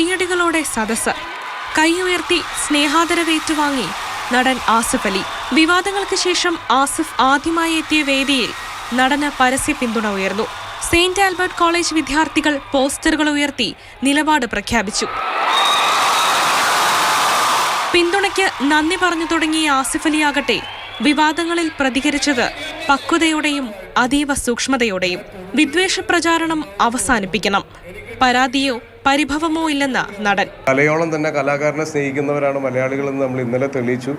കയ്യടികളോടെ സദസ് കൈയുയർത്തി സ്നേഹാദരവേറ്റുവാങ്ങി നടൻ ആസിഫ് അലി. വിവാദങ്ങൾക്ക് ശേഷം ആസിഫ് ആദ്യമായി എത്തിയ വേദിയിൽ നടന് പരസ്യ പിന്തുണ ഉയർന്നു. സെയിന്റ് ആൽബർട്ട് കോളേജ് വിദ്യാർത്ഥികൾ പോസ്റ്ററുകൾ ഉയർത്തി നിലപാട് പ്രഖ്യാപിച്ചു. പിന്തുണയ്ക്ക് നന്ദി പറഞ്ഞു തുടങ്ങിയ ആസിഫ് അലിയാകട്ടെ വിവാദങ്ങളിൽ പ്രതികരിച്ചത് പക്വതയോടെയും അതീവ സൂക്ഷ്മതയോടെയും വിദ്വേഷ പ്രചാരണം അവസാനിപ്പിക്കണം. പരാതിയോ പരിഭവമോ ഇല്ലെന്ന് നടൻ. കലയോളം തന്നെ കലാകാരനെ സ്നേഹിക്കുന്നവരാണ് മലയാളികളെന്ന് നമ്മൾ ഇന്നലെ തെളിയിച്ചു.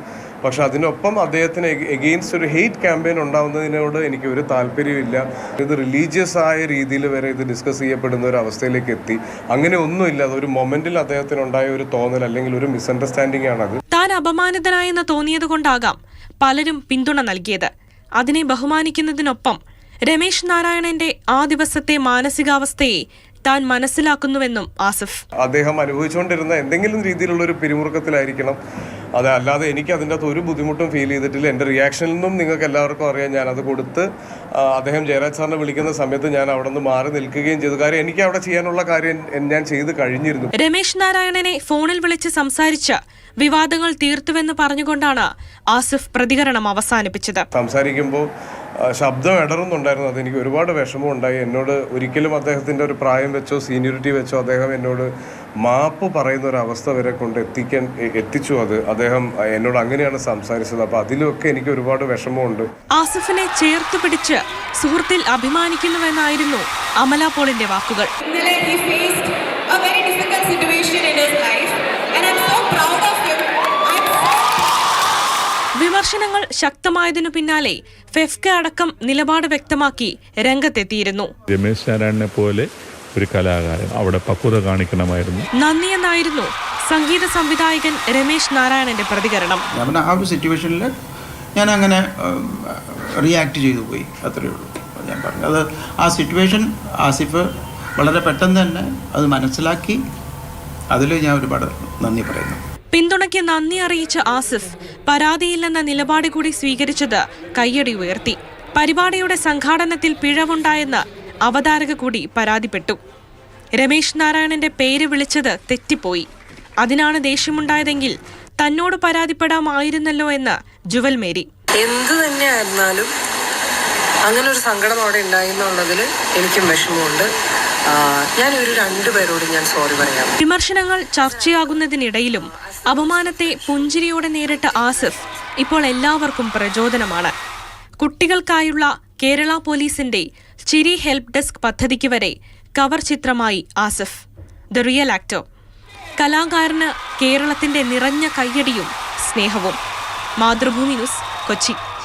പക്ഷെ അതിനൊപ്പം അദ്ദേഹത്തിന് എഗെയിൻസ്റ്റ് ഒരു ഹെയ്റ്റ് ക്യാമ്പയിൻ ഉണ്ടാവുന്നതിനോട് എനിക്ക് ഒരു താല്പര്യമില്ല ഇത് റിലീജിയസ് ആയ രീതിയിൽ വരെ ഇത് ഡിസ്കസ് ചെയ്യപ്പെടുന്ന ഒരു അവസ്ഥയിലേക്ക് എത്തി. അങ്ങനെ ഒന്നുമില്ല. അതൊരു മൊമെന്റിൽ അദ്ദേഹത്തിന് അദ്ദേഹത്തിനുണ്ടായ ഒരു തോന്നൽ അല്ലെങ്കിൽ ഒരു മിസ്അണ്ടർസ്റ്റാൻഡിംഗ് ആണത്. താൻ അപമാനിതനായെന്ന് തോന്നിയത് കൊണ്ടാകാം പലരും പിന്തുണ നൽകിയത്. അതിനെ ബഹുമാനിക്കുന്നതിനൊപ്പം രമേശ് നാരായണന്റെ ആ ദിവസത്തെ മാനസികാവസ്ഥയെ താൻ മനസ്സിലാക്കുന്നുവെന്നും ആസിഫ്. അദ്ദേഹം അനുഭവിച്ചുകൊണ്ടിരുന്ന എന്തെങ്കിലും രീതിയിലുള്ള ഒരു പിരിമുറുക്കത്തിലായിരിക്കണം അതല്ലാതെ എനിക്ക് അതിന്റെ അകത്ത് ഒരു ബുദ്ധിമുട്ടും ഫീൽ ചെയ്തിട്ടില്ല. എന്റെ റിയാക്ഷനിൽ നിന്നും നിങ്ങൾക്ക് എല്ലാവർക്കും അറിയാം ഞാനത് അത് കൊടുത്ത് അദ്ദേഹം ജയരാജ് സാറിനെ വിളിക്കുന്ന സമയത്ത് ഞാൻ അവിടെ നിന്ന് മാറി നിൽക്കുകയും ചെയ്തു. കാര്യം എനിക്ക് അവിടെ ചെയ്യാനുള്ള കാര്യം ഞാൻ ചെയ്ത് കഴിഞ്ഞിരുന്നു. രമേശ് നാരായണനെ ഫോണിൽ വിളിച്ച് സംസാരിച്ച വിവാദങ്ങൾ തീർത്തുവെന്ന് പറഞ്ഞുകൊണ്ടാണ് ആസിഫ് പ്രതികരണം അവസാനിപ്പിച്ചത്. സംസാരിക്കുമ്പോൾ ശബ്ദം ഇടറുന്നുണ്ടായിരുന്നു. അതെനിക്ക് ഒരുപാട് വിഷമമുണ്ടായി എന്നോട് ഒരിക്കലും അദ്ദേഹത്തിന്റെ ഒരു പ്രായം വെച്ചോ സീനിയോറിറ്റി വെച്ചോ അദ്ദേഹം എന്നോട് മാപ്പ് പറയുന്ന ഒരു അവസ്ഥ വരെ കൊണ്ട് എത്തിക്കാൻ എത്തിച്ചു. അത് അദ്ദേഹം എന്നോട് അങ്ങനെയാണ് സംസാരിച്ചത്. അപ്പോൾ അതിലൊക്കെ എനിക്ക് ഒരുപാട് വിഷമമുണ്ട്. ആസിഫിനെ ചേർത്ത് പിടിച്ച് സുഹൃത്തിൽ അഭിമാനിക്കുന്നുവെന്നായിരുന്നു അമല പോളിന്റെ വാക്കുകൾ. വിമർശനങ്ങൾ ശക്തമായതിനു പിന്നാലെ ഫെഫ്ക അടക്കം നിലപാട് വ്യക്തമാക്കി രംഗത്തെത്തിയിരുന്നു. രമേശ് നാരായണനെ പോലെ ഒരു കലാകാരൻ അവിടെ പക്വത കാണിക്കണമായിരുന്നു. നന്ദി എന്നായിരുന്നു സംഗീത സംവിധായകൻ രമേശ് നാരായണന്റെ പ്രതികരണം. ഞാൻ ആ ഒരു സിറ്റുവേഷനിൽ ഞാൻ അങ്ങനെ റിയാക്ട് ചെയ്തു പോയി. അത്രയേ ഉള്ളൂ. ഞാൻ പറഞ്ഞു. അത് ആ സിറ്റുവേഷൻ ആസിഫ് വളരെ പെട്ടെന്ന് തന്നെ അത് മനസ്സിലാക്കി. അതിൽ ഞാൻ ഒരുപാട് നന്ദി പറയുന്നു. പിന്തുണയ്ക്ക് നന്ദി അറിയിച്ച ആസിഫ് പരാതിയില്ലെന്ന നിലപാട് കൂടി സ്വീകരിച്ചത് കയ്യടി ഉയർത്തി. പരിപാടിയുടെ സംഘാടനത്തിൽ പിഴവുണ്ടായെന്ന് അവതാരക കൂടി പരാതിപ്പെട്ടു. രമേശ് നാരായണന്റെ പേര് വിളിച്ചത് തെറ്റിപ്പോയി. അതിനാണ് ദേഷ്യമുണ്ടായതെങ്കിൽ തന്നോട് പരാതിപ്പെടാമായിരുന്നല്ലോ എന്ന് ജുവൽ മേരി എന്ത് തന്നെയായിരുന്നാലും അങ്ങനെ ഒരു സങ്കടം അവിടെ ഉണ്ടായി എന്നുള്ളതിൽ എനിക്കും വിഷമമുണ്ട്. ഞാൻ ഞാൻ സോറി പറയാം. വിമർശനങ്ങൾ ചർച്ചയാകുന്നതിനിടയിലും അപമാനത്തെ പുഞ്ചിരിയോടെ നേരിട്ട ആസിഫ് ഇപ്പോൾ എല്ലാവർക്കും പ്രചോദനമാണ്. കുട്ടികൾക്കായുള്ള കേരള പോലീസിന്റെ ചിരി ഹെൽപ്പ് ഡെസ്ക് പദ്ധതിക്ക് വരെ കവർ ചിത്രമായി ആസിഫ്. The real actor. കലാകാരന് കേരളത്തിന്റെ നിറഞ്ഞ കയ്യടിയും സ്നേഹവും. മാതൃഭൂമി ന്യൂസ് കൊച്ചി.